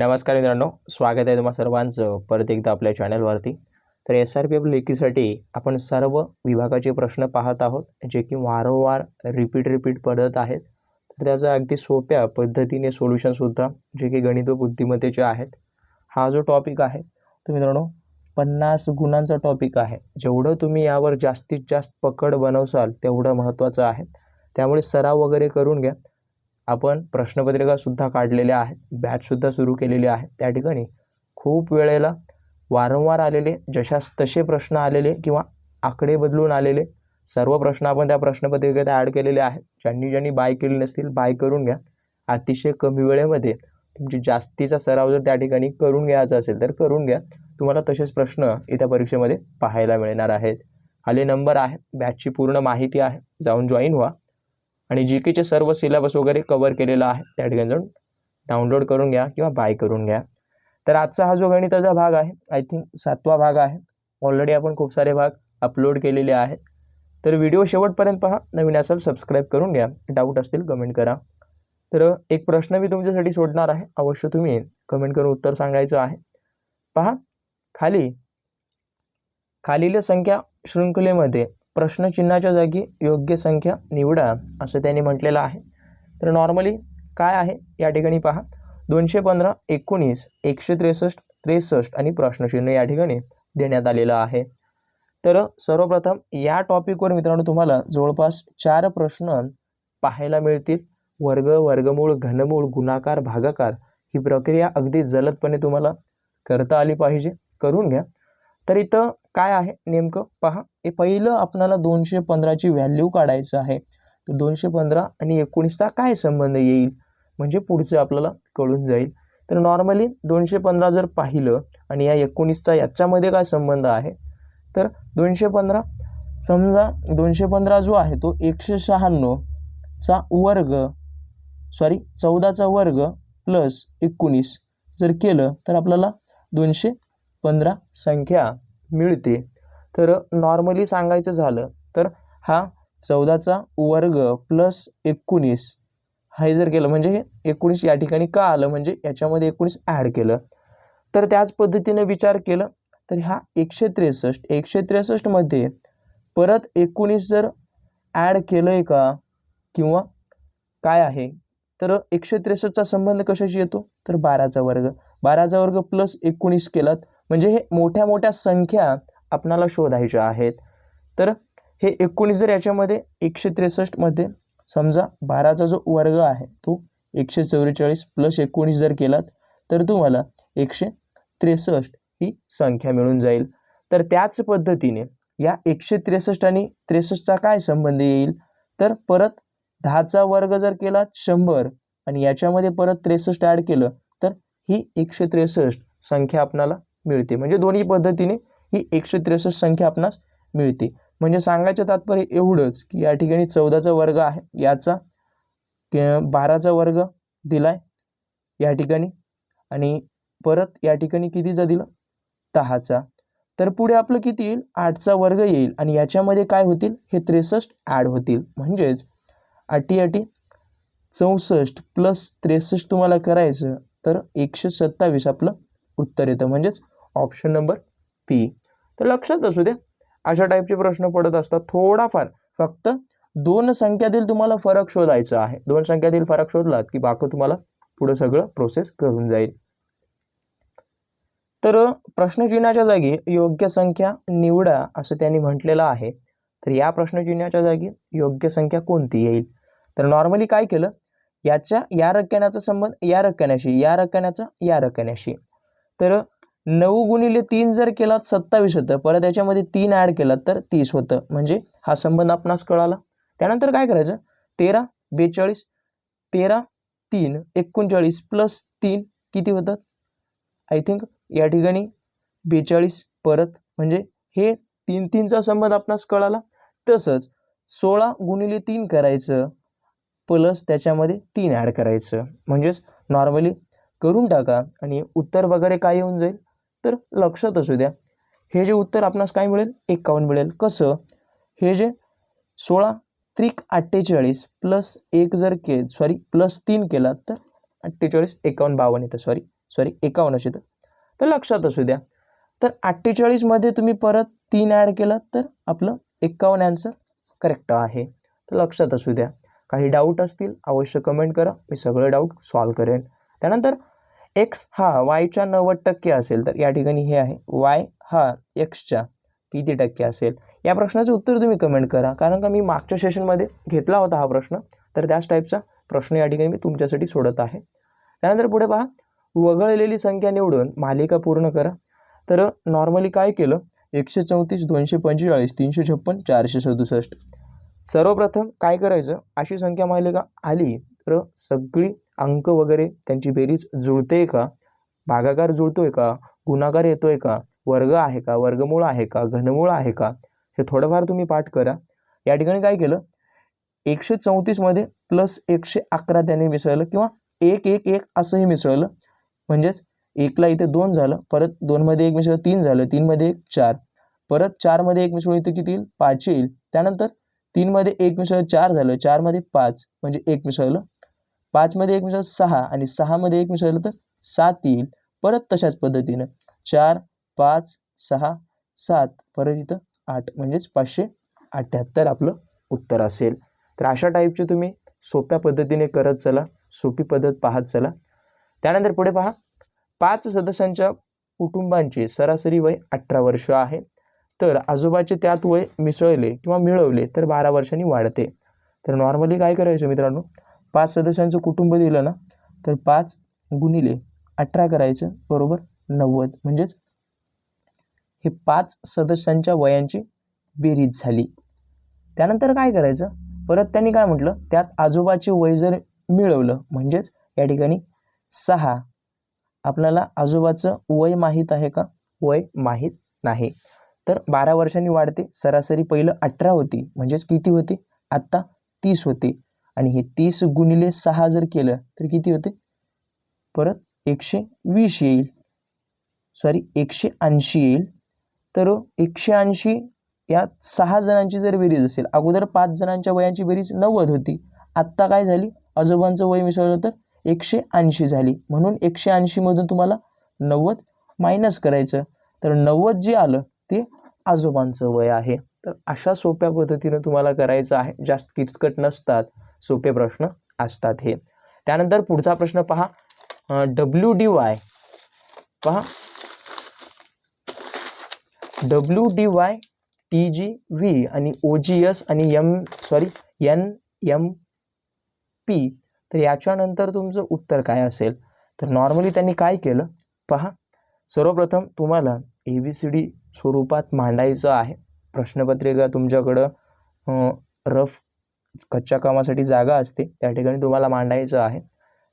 नमस्कार मित्रांनो स्वागत आहे तुम्हा सर्वांचं परत एकदा आपल्या चॅनलवरती. तर एस आर पी एफ लेखीसाठी आपण सर्व विभागाचे प्रश्न पाहत आहोत जे की वारंवार रिपीट रिपीट पडत आहेत. तर त्याचं अगदी सोप्या पद्धतीने सोल्युशनसुद्धा जे की गणित व बुद्धिमत्तेचे आहेत. हा जो टॉपिक आहे तो मित्रांनो पन्नास गुणांचा टॉपिक आहे. जेवढं तुम्ही यावर जास्तीत जास्त पकड बनवसाल तेवढं महत्त्वाचं आहे. त्यामुळे सराव वगैरे करून घ्या. आपण प्रश्नपत्रिकासुद्धा काढलेल्या आहेत. बॅचसुद्धा सुरू केलेली आहे. त्या ठिकाणी खूप वेळेला वारंवार आलेले जशास तसे प्रश्न आलेले किंवा आकडे बदलून आलेले सर्व प्रश्न आपण त्या प्रश्नपत्रिकेत ॲड केलेले आहेत. ज्यांनी ज्यांनी बाय केले नसतील बाय करून घ्या. अतिशय कमी वेळेमध्ये तुमची जास्तीचा सराव जर त्या ठिकाणी करून घ्यायचा असेल तर करून घ्या. तुम्हाला तसेच प्रश्न इथं परीक्षेमध्ये पाहायला मिळणार आहेत. आले नंबर आहे. बॅचची पूर्ण माहिती आहे. जाऊन जॉईन व्हा. आणि जी केचे सर्व सिलेबस वगैरे कवर केलेला आहे. त्या ठिकाणी जाऊन डाउनलोड करून घ्या किंवा बाय करून घ्या. तर आजचा हा जो गणिताचा भाग आहे आय थिंक सातवा भाग आहे. ऑलरेडी आपण खूप सारे भाग अपलोड केलेले आहेत. तर व्हिडिओ शेवटपर्यंत पहा. नवीन असाल सबस्क्राईब करून घ्या. डाऊट असतील कमेंट करा. तर एक प्रश्न मी तुमच्यासाठी सोडणार आहे. अवश्य तुम्ही कमेंट करून उत्तर सांगायचं आहे. पहा. खाली. खालील संख्या शृंखलेमध्ये प्रश्नचिन्हाच्या जागी योग्य संख्या निवडा असं त्यांनी म्हटलेलं आहे. तर नॉर्मली काय आहे? या ठिकाणी पहा. दोनशे पंधरा एकोणीस एकशे त्रेसष्ट त्रेसष्ट आणि प्रश्नचिन्ह या ठिकाणी देण्यात आलेलं आहे. तर सर्वप्रथम या टॉपिकवर मित्रांनो तुम्हाला जवळपास चार प्रश्न पाहायला मिळतील. वर्ग वर्गमूळ घनमूळ गुणाकार भागाकार ही प्रक्रिया अगदी जलदपणे तुम्हाला करता आली पाहिजे. करून घ्या. तर इथं काय आहे नेमकं? पहा. हे पहिलं आपणाला दोनशे पंधराची व्हॅल्यू काढायचं आहे. तर दोनशे पंधरा आणि एकोणीसचा काय संबंध येईल? म्हणजे पुढचं आपल्याला कळून जाईल. तर नॉर्मली दोनशे पंधरा जर पाहिलं आणि या एकोणीसचा याच्यामध्ये काय संबंध आहे? तर दोनशे पंधरा समजा दोनशे पंधरा जो आहे तो एकशे शहाण्णवचा वर्ग सॉरी चौदाचा वर्ग प्लस एकोणीस जर केलं तर आपल्याला दोनशे पंधरा संख्या मिळते. तर नॉर्मली सांगायचं झालं तर हा चौदाचा वर्ग प्लस एकोणीस हे जर केलं म्हणजे हे एकोणीस या ठिकाणी का आलं? म्हणजे याच्यामध्ये एकोणीस ॲड केलं. तर त्याच पद्धतीने विचार केलं तर हा एकशे त्रेसष्ट एकशे त्रेसष्टमध्ये परत एकोणीस जर ॲड केलं आहे का? किंवा काय आहे? तर एकशे त्रेसष्टचा संबंध कशाशी येतो? तर बाराचा वर्ग. बाराचा वर्ग प्लस एकोणीस केलात म्हणजे हे मोठ्या मोठ्या संख्या आपणाला शोधायच्या आहेत. तर हे एकोणीस जर याच्यामध्ये एकशे त्रेसष्टमध्ये समजा बाराचा जो वर्ग आहे तो एकशे चौवेचाळीस प्लस एकोणीस जर केलात तर तुम्हाला एकशे त्रेसष्ट ही संख्या मिळून जाईल. तर त्याच पद्धतीने या एकशे त्रेसष्ट आणि त्रेसष्टचा काय संबंध येईल? तर परत दहाचा वर्ग जर केला शंभर आणि याच्यामध्ये परत त्रेसष्ट ॲड केलं तर ही एकशे त्रेसष्ट संख्या आपणाला मिळते. म्हणजे दोन्ही पद्धतीने ही एकशे त्रेसष्ट संख्या आपणास मिळते. म्हणजे सांगायचं तात्पर्य एवढंच की या ठिकाणी चौदाचा वर्ग आहे. याचा बाराचा वर्ग दिला आहे या ठिकाणी आणि परत या ठिकाणी कितीचा दिलं? दहाचा. तर पुढे आपलं किती येईल? आठचा वर्ग येईल आणि याच्यामध्ये काय होतील? हे त्रेसष्ट ॲड होतील. म्हणजेच अटी अटी चौसष्ट प्लस त्रेसष्ट तुम्हाला करायचं तर एकशे सत्तावीस आपलं उत्तर येतं. म्हणजेच ऑप्शन नंबर पी तर लक्षात असू द्या अशा टाईपचे प्रश्न पडत असतात. थोडाफार फक्त दोन संख्यातील तुम्हाला फरक शोधायचा आहे. दोन संख्यातील फरक शोधलात की बाकी तुम्हाला पुढं सगळं प्रोसेस करून जाईल. तर प्रश्नचिन्हाच्या जागी योग्य संख्या निवडा असं त्यांनी म्हटलेलं आहे. तर या प्रश्नचिन्हाच्या जागी योग्य संख्या कोणती येईल? तर नॉर्मली काय केलं? याच्या या रक्कण्याचा संबंध या रक्कण्याशी या रक्कण्याचा या रक्कण्याशी. तर नऊ गुणिले तीन जर केलात सत्तावीस होतं. परत याच्यामध्ये तीन ॲड केलात तर तीस होतं. म्हणजे हा संबंध आपणास कळाला. त्यानंतर काय करायचं? तेरा बेचाळीस तेरा तीन एकोणचाळीस प्लस तीन किती होतात? आय थिंक या ठिकाणी बेचाळीस परत म्हणजे हे तीन तीनचा संबंध आपणास कळाला. तसंच सोळा गुणिले तीन करायचं प्लस त्याच्यामध्ये तीन ॲड करायचं. म्हणजेच नॉर्मली करून टाका आणि उत्तर वगैरे काय येऊन जाईल? तर लक्षात असू द्या. हे जे उत्तर आपणास काय मिळेल? एकावन्न मिळेल. कसं? हे जे सोळा त्रिक अठ्ठेचाळीस प्लस एक जर के सॉरी प्लस तीन केला तर अठ्ठेचाळीस एकावन्न बावन्न येतं. सॉरी सॉरी एकावन्नच येतं. तर लक्षात असू द्या. तर अठ्ठेचाळीसमध्ये तुम्ही परत तीन ॲड केलं तर आपलं एकावन्न ॲन्सर करेक्ट आहे. तर लक्षात असू द्या. काही डाऊट असतील अवश्य कमेंट करा. मी सगळं डाऊट सॉल्व करेन. त्यानंतर एक्स हा वायच्या नव्वद टक्के असेल तर या ठिकाणी हे आहे. वाय हा एक्सच्या किती टक्के असेल? या प्रश्नाचं उत्तर तुम्ही कमेंट करा. कारण का मी मागच्या सेशनमध्ये घेतला होता हा प्रश्न. तर त्याच टाईपचा प्रश्न या ठिकाणी मी तुमच्यासाठी सोडत आहे. त्यानंतर पुढे पहा. वगळलेली संख्या निवडून मालिका पूर्ण करा. तर नॉर्मली काय केलं? एकशे चौतीस दोनशे पंचेचाळीस तीनशे छप्पन चारशे सदुसष्ट. सर्वप्रथम काय करायचं? अशी संख्या मालिका आली तर सगळी अंक वगैरे त्यांची बेरीज जुळते का? भागाकार जुळतोय का? गुणाकार येतोय का? वर्ग आहे का? वर्गमूळ आहे का? घनमूळ आहे का? हे थोडंफार तुम्ही पाठ करा. या ठिकाणी काय केलं? एकशे चौतीसमध्ये प्लस एकशे अकरा त्याने मिसळलं किंवा एक एक एक असंही मिसळलं. म्हणजेच एकला इथे दोन झालं. परत दोनमध्ये एक मिसळलं तीन झालं. तीनमध्ये एक चार. परत चारमध्ये एक मिसळून इथे किती येईल? पाच येईल. त्यानंतर तीनमध्ये एक मिसळलं चार झालं. चारमध्ये पाच. म्हणजे एक मिसळलं. पाचमध्ये एक मिसळलं सहा आणि सहामध्ये एक मिसळलं तर सात येईल. परत तशाच पद्धतीनं चार पाच सहा सात परत इथं आठ म्हणजेच पाचशे अठ्ठ्याहत्तर आपलं उत्तर असेल. तर अशा टाईपचे तुम्ही सोप्या पद्धतीने करत चला सोपी पद्धत पाहत चला. त्यानंतर पुढे पहा. पाच सदस्यांच्या कुटुंबांचे सरासरी वय अठरा वर्ष आहे. तर आजोबाचे त्यात वय मिसळले किंवा मिळवले तर बारा वर्षांनी वाढते. तर नॉर्मली काय करायचं मित्रांनो? पाच सदस्यांचं कुटुंब दिलं ना तर पाच गुणिले अठरा करायचं बरोबर नव्वद. म्हणजेच हे पाच सदस्यांच्या वयांची बेरीज झाली. त्यानंतर काय करायचं? परत त्यांनी काय म्हटलं? त्यात आजोबाचे वय जर मिळवलं म्हणजेच या ठिकाणी सहा. आपल्याला आजोबाचं वय माहीत आहे का? वय माहीत नाही. तर बारा वर्षांनी वाढते सरासरी पहिलं अठरा होती म्हणजेच किती होती? आत्ता तीस होती. आणि हे तीस गुणिले सहा जर केलं तर किती होते? परत एकशे वीस येईल. सॉरी एकशे ऐंशी येईल. तर एकशे ऐंशी या सहा जणांची जर बेरीज असेल अगोदर पाच जणांच्या वयांची बेरीज नव्वद होती. आत्ता काय झाली? आजोबांचं वय मिसळलं तर एकशे ऐंशी झाली. म्हणून एकशे ऐंशीमधून तुम्हाला नव्वद मायनस करायचं. तर नव्वद जे आलं ते आजोबांचं वय आहे. तर अशा सोप्या पद्धतीनं तुम्हाला करायचं आहे. जास्त किचकट नसतात. सोपे प्रश्न असतात हे. त्यानंतर पुढचा प्रश्न पहा. डब्ल्यू डी वाय पहा. W D Y T G V आणि ओ जी एस आणि M sorry N M P तर याच्यानंतर तुमचं उत्तर काय असेल? तर नॉर्मली त्यांनी काय केलं? पहा. सर्वप्रथम तुम्हाला ए बी सी डी स्वरूपात मांडायचं आहे. प्रश्नपत्रिका तुमच्याकडं रफ कच्च्या कामासाठी जागा असते त्या ठिकाणी तुम्हाला मांडायचं आहे.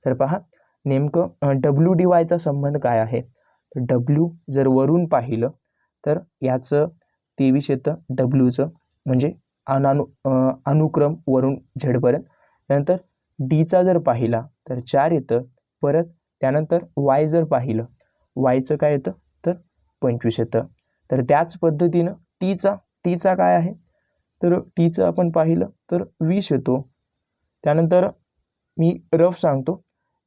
तर पहा नेमकं डब्ल्यू डी वायचा संबंध काय आहे? तर डब्ल्यू जर वरून पाहिलं तर याचं तेवीस येतं डब्ल्यूचं म्हणजे अनानु अनुक्रम वरून झेडपर्यंत. त्यानंतर डीचा जर पाहिला तर चार येतं परत त्यानंतर वाय जर पाहिलं वायचं काय येतं? तर पंचवीस येतं. तर त्याच पद्धतीनं टीचा टीचा काय आहे? तर टीचं आपण पाहिलं तर वीस येतो. त्यानंतर मी रफ सांगतो.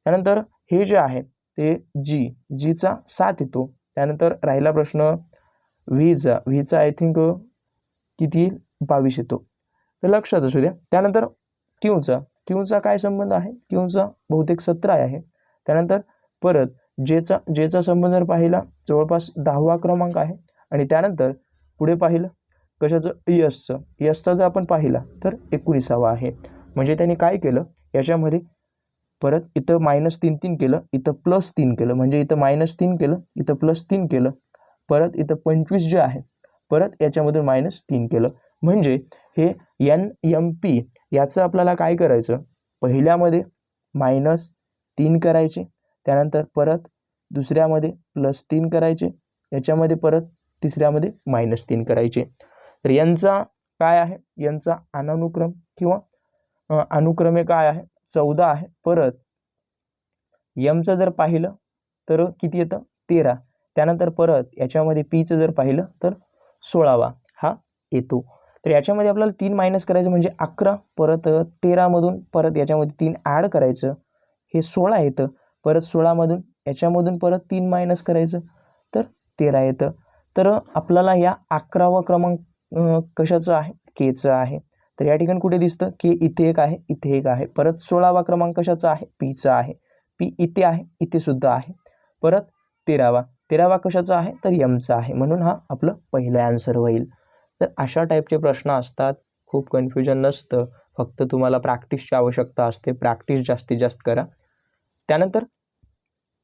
त्यानंतर हे जे आहे ते जी जीचा सात येतो. त्यानंतर राहिला प्रश्न व्हीचा व्हीचा आय थिंक किती बावीस येतो. तर लक्षात असू द्या. त्यानंतर क्यूचा क्यूचा काय संबंध आहे? क्यूचा बहुतेक सतरा आहे. त्यानंतर परत जेचा जेचा संबंध जर पाहिला जवळपास दहावा क्रमांक आहे. आणि त्यानंतर पुढे पाहिलं कशाचं? यसचं यसचा जर आपण पाहिला तर एकोणीसावा आहे. म्हणजे त्यांनी काय केलं? याच्यामध्ये परत इथं मायनस तीन तीन केलं इथं प्लस तीन केलं. म्हणजे इथं मायनस तीन केलं इथं प्लस तीन केलं. परत इथं पंचवीस जे आहे परत याच्यामधून मायनस तीन केलं. म्हणजे हे एन एम पी याचं आपल्याला काय करायचं? पहिल्यामध्ये मायनस तीन करायचे त्यानंतर परत दुसऱ्यामध्ये प्लस तीन करायचे याच्यामध्ये परत तिसऱ्यामध्ये मायनस तीन करायचे. तर यांचा काय आहे? यांचा अनानुक्रम किंवा अनुक्रमे काय आहे? चौदा आहे. परत यमचं जर पाहिलं तर किती येतं? तेरा. त्यानंतर परत याच्यामध्ये पीचं जर पाहिलं तर सोळावा हा येतो. तर याच्यामध्ये आपल्याला तीन मायनस करायचं म्हणजे अकरा परत तेरामधून परत याच्यामध्ये तीन ॲड करायचं हे सोळा येतं. परत सोळामधून याच्यामधून परत तीन मायनस करायचं तर तेरा येतं. तर आपल्याला या अकरावा क्रमांक कशाचं आहे? केचं आहे? तर या ठिकाणी कुठे दिसतं? के इथे एक आहे इथे एक आहे. परत सोळावा क्रमांक कशाचा आहे? पीचा आहे. पी इथे आहे इथे सुद्धा आहे. परत तेरावा. तेरावा कशाचा आहे? तर यमचा आहे. म्हणून हा आपलं पहिलं आन्सर होईल. तर अशा टाईपचे प्रश्न असतात. खूप कन्फ्युजन नसतं. फक्त तुम्हाला प्रॅक्टिसची आवश्यकता असते. प्रॅक्टिस जास्तीत जास्त करा. त्यानंतर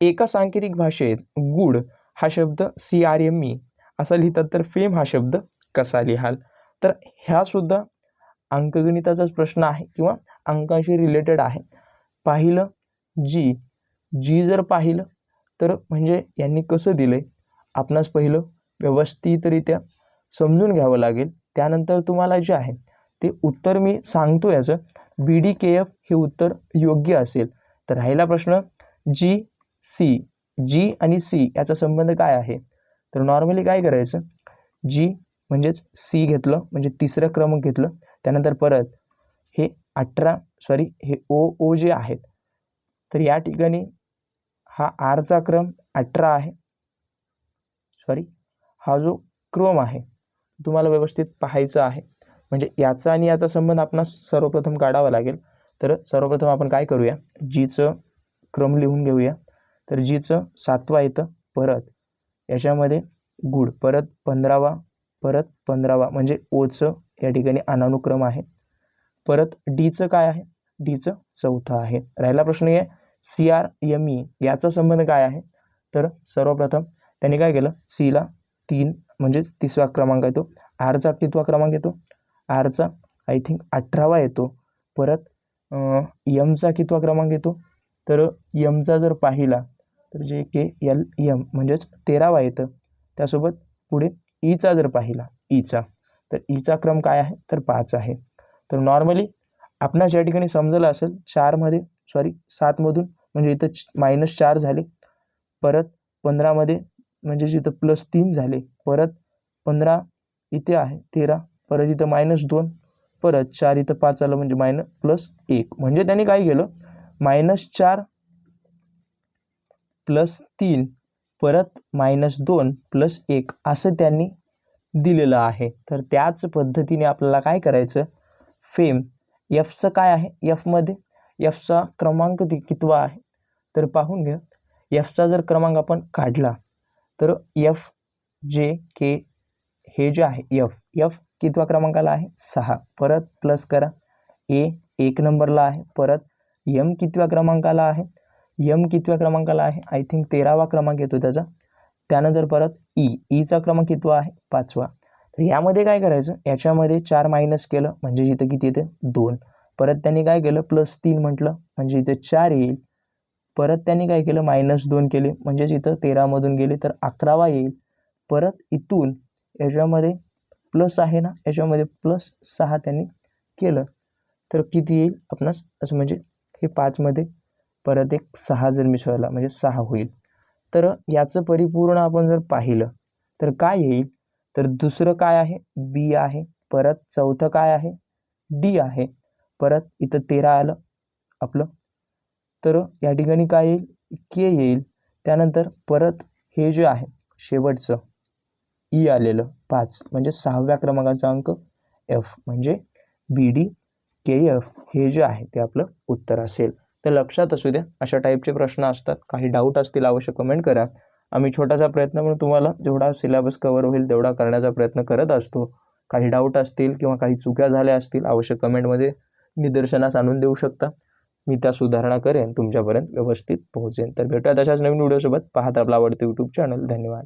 एका सांकेतिक भाषेत गुड हा शब्द सी आर एम ई असा लिहितात तर फेम हा शब्द कसा लिहाल? तर ह्यासुद्धा अंकगणिताचाच प्रश्न आहे किंवा अंकांशी रिलेटेड आहे. पाहिलं जी जी जर पाहिलं तर म्हणजे यांनी कसं दिलं आहे आपणास पहिलं व्यवस्थितरित्या समजून घ्यावं लागेल. त्यानंतर तुम्हाला जे आहे ते उत्तर मी सांगतो याचं. बी डी के एफ हे उत्तर योग्य असेल. तर राहिला प्रश्न जी सी जी आणि सी याचा संबंध काय आहे? तर नॉर्मली काय करायचं? जी म्हणजेच सी घेतलं म्हणजे तिसरं क्रमांक घेतलं. त्यानंतर परत हे अठरा सॉरी हे ओ ओ जे आहेत तर या ठिकाणी हा आरचा क्रम अठरा आहे. सॉरी हा जो क्रम आहे तुम्हाला व्यवस्थित पाहायचा आहे. म्हणजे याचा आणि याचा संबंध आपण सर्वप्रथम काढावा लागेल. तर सर्वप्रथम आपण काय करूया? जीचं क्रम लिहून घेऊया. तर जीचं सातवा येतं परत. याच्यामध्ये गुड परत पंधरावा परत पंधरावा म्हणजे ओचं या ठिकाणी अनानुक्रम आहे. परत डीचं काय आहे? डीचं चौथं आहे. राहिला प्रश्न आहे सी आर एम ई याचा संबंध काय आहे? तर सर्वप्रथम त्यांनी काय केलं? सीला तीन म्हणजेच तिसरा क्रमांक येतो. आरचा कितवा क्रमांक येतो. आरचा आय थिंक अठरावा येतो. परत यमचा कितवा क्रमांक येतो. तर यमचा जर पाहिला तर जे के एल यम म्हणजेच तेरावा येतं. त्यासोबत पुढे ईचा जर पाहिला ईचा तर ईचा क्रम काय आहे? तर पाच आहे. तर नॉर्मली आपणास या ठिकाणी समजलं असेल चारमध्ये सॉरी सातमधून म्हणजे इथं मायनस चार झाले. परत पंधरामध्ये म्हणजे जिथं प्लस तीन झाले. परत पंधरा इथे आहे तेरा. परत इथं मायनस दोन. परत चार इथं पाच आलं म्हणजे मायनस प्लस एक. म्हणजे त्यांनी काय केलं? मायनस चार प्लस तीन. परत मायनस दोन प्लस एक असं त्यांनी दिलेलं आहे. तर त्याच पद्धतीने आपल्याला काय करायचं? फेम एफचं काय आहे? एफमध्ये एफचा क्रमांक ति कितवा आहे? तर पाहून घ्या. एफचा जर क्रमांक आपण काढला तर एफ जे के हे जे आहे एफ एफ कितवा क्रमांकाला आहे? सहा. परत प्लस करा. ए एक नंबरला आहे. परत यम कितव्या क्रमांकाला आहे? यम कितव्या क्रमांकाला आहे? आय थिंक तेरावा क्रमांक येतो त्याचा. त्यानंतर परत e, e ई ईचा क्रमांक कितवा आहे? पाचवा. तर यामध्ये काय करायचं? याच्यामध्ये चार मायनस केलं म्हणजे इथं किती येते? दोन. परत त्यांनी काय केलं? प्लस तीन म्हटलं म्हणजे इथं चार येईल. परत त्यांनी काय केलं? मायनस दोन केले म्हणजेच इथं तेरामधून गेले तर अकरावा येईल. परत इथून याच्यामध्ये प्लस आहे ना? याच्यामध्ये प्लस सहा त्यांनी केलं. तर किती येईल? आपणास असं म्हणजे हे पाचमध्ये परत एक सहा जर मिसळला म्हणजे सहा होईल. तर याचं परिपूर्ण आपण जर पाहिलं तर काय येईल? तर दुसरं काय आहे? बी आहे. परत चौथं काय आहे? डी आहे. परत इथं तेरा आलं आपलं. तर या ठिकाणी काय येईल? के येईल. त्यानंतर परत हे जे आहे शेवटचं ई आलेलं पाच म्हणजे सहाव्या क्रमांकाचा अंक एफ म्हणजे बी डी के एफ हे जे आहे ते आपलं उत्तर असेल. तर लक्षात असू द्या. अशा टाईपचे प्रश्न असतात. काही डाऊट असतील आवश्यक कमेंट करा. आम्ही छोटासा प्रयत्न म्हणून तुम्हाला जेवढा सिलेबस कवर होईल तेवढा करण्याचा प्रयत्न करत असतो. काही डाऊट असतील किंवा काही चुक्या झाल्या असतील आवश्यक कमेंटमध्ये निदर्शनास आणून देऊ शकता. मी त्या सुधारणा करेन तुमच्यापर्यंत व्यवस्थित पोहोचेन. तर भेटूया तशाच नवीन व्हिडिओसोबत पाहत आपला आवडते यूट्यूब चॅनल धन्यवाद.